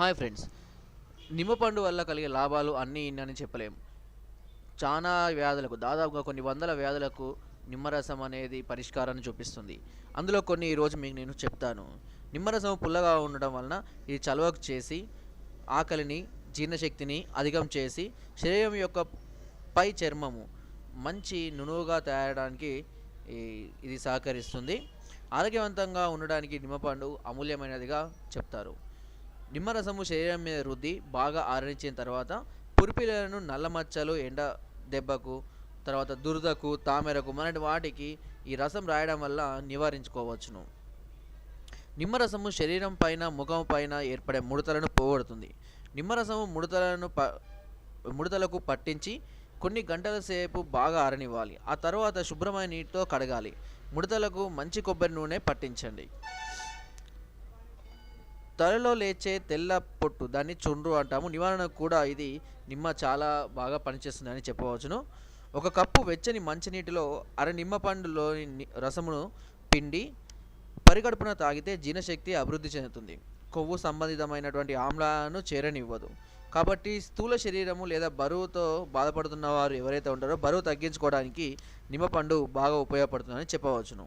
Hi friends. నిమ్మపండు వల్ల కలిగే లాభాలు అన్నీ ఇన్నని అని చెప్పలేం చాలా వ్యాధులకు దాదాపుగా కొన్ని వందల వ్యాధులకు నిమ్మరసం అనేది పరిష్కారాన్ని చూపిస్తుంది. అందులో కొన్ని ఈరోజు మీకు నేను చెప్తాను. నిమ్మరసం పుల్లగా ఉండడం వలన ఇది చలవకు చేసి ఆకలిని జీర్ణశక్తిని అధికం చేసి శరీరం యొక్క పై చర్మము మంచి నునువుగా తయారడానికి ఇది సహకరిస్తుంది. ఆరోగ్యవంతంగా ఉండడానికి నిమ్మపండు అమూల్యమైనదిగా చెప్తారు. నిమ్మరసము శరీరం మీద రుద్ది బాగా ఆరడించిన తర్వాత పురిపిలను నల్ల మచ్చలు ఎండ దెబ్బకు తర్వాత దురదకు తామెరకు మనటి వాటికి ఈ రసం రాయడం వల్ల నివారించుకోవచ్చును. నిమ్మరసము శరీరం పైన ముఖం పైన ఏర్పడే ముడతలను పోగొడుతుంది. నిమ్మరసము ముడతలను ప ముడతలకు పట్టించి కొన్ని గంటల సేపు బాగా ఆరనివ్వాలి. ఆ తర్వాత శుభ్రమైన నీటితో కడగాలి. ముడతలకు మంచి కొబ్బరి నూనె పట్టించండి. తలలో లేచే తెల్ల పొట్టు దాన్ని చుండ్రు అంటాము. నివారణకు కూడా ఇది నిమ్మ చాలా బాగా పనిచేస్తుందని చెప్పవచ్చును. ఒక కప్పు వెచ్చని మంచినీటిలో అర నిమ్మ పండులోని రసమును పిండి పరిగడుపున తాగితే జీర్ణశక్తి అభివృద్ధి చెందుతుంది. కొవ్వు సంబంధితమైనటువంటి ఆమ్లాలను చేరనివ్వదు. కాబట్టి స్థూల శరీరము లేదా బరువుతో బాధపడుతున్న వారు ఎవరైతే ఉంటారో బరువు తగ్గించుకోవడానికి నిమ్మపండు బాగా ఉపయోగపడుతుందని చెప్పవచ్చును.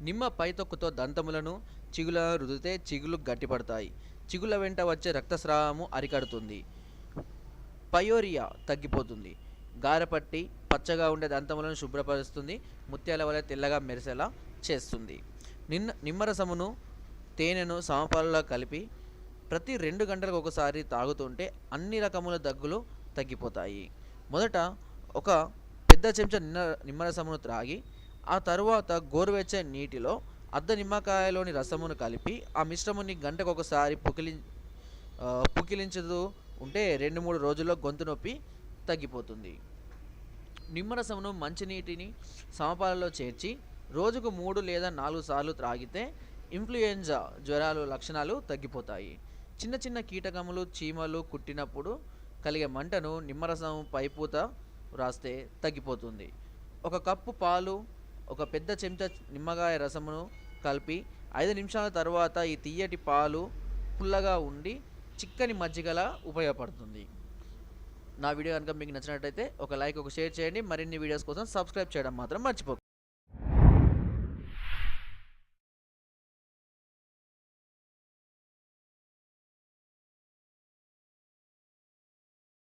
నిమ్మ పైతొక్కుతో దంతములను చిగులను రుదితే చిగులు గట్టిపడతాయి. చిగుల వెంట వచ్చే రక్తస్రావము అరికడుతుంది. పయోరియా తగ్గిపోతుంది. గారపట్టి పచ్చగా ఉండే దంతములను శుభ్రపరుస్తుంది. ముత్యాల వలె తెల్లగా మెరిసేలా చేస్తుంది. నిన్న నిమ్మరసమును తేనెను సమపాలలో కలిపి ప్రతి రెండు గంటలకు ఒకసారి తాగుతుంటే అన్ని రకముల దగ్గులు తగ్గిపోతాయి. మొదట ఒక పెద్ద చెంచా నిన్న నిమ్మరసమును త్రాగి ఆ తరువాత గోరువెచ్చని నీటిలో అర్ధ నిమ్మకాయలోని రసమును కలిపి ఆ మిశ్రమాన్ని గంటకు ఒకసారి పుకిలి పుకిలించదు పుకిలించుతూ ఉంటే రెండు మూడు రోజుల్లో గొంతు నొప్పి తగ్గిపోతుంది. నిమ్మరసమును మంచినీటిని సమపాలలో చేర్చి రోజుకు మూడు లేదా నాలుగు సార్లు త్రాగితే ఇన్ఫ్లుయెంజా జ్వరాలు లక్షణాలు తగ్గిపోతాయి. చిన్న చిన్న కీటకములు చీమలు కుట్టినప్పుడు కలిగే మంటను నిమ్మరసం పైపూత రాస్తే తగ్గిపోతుంది. ఒక కప్పు పాలు ఒక పెద్ద చెంచా నిమ్మకాయ రసమును కలిపి ఐదు నిమిషాల తర్వాత ఈ తీయటి పాలు పుల్లగా ఉండి చిక్కని మజ్జిగలా ఉపయోగపడుతుంది. నా వీడియో కనుక మీకు నచ్చినట్టయితే ఒక లైక్ ఒక షేర్ చేయండి. మరిన్ని వీడియోస్ కోసం సబ్స్క్రైబ్ చేయడం మాత్రం మర్చిపోకండి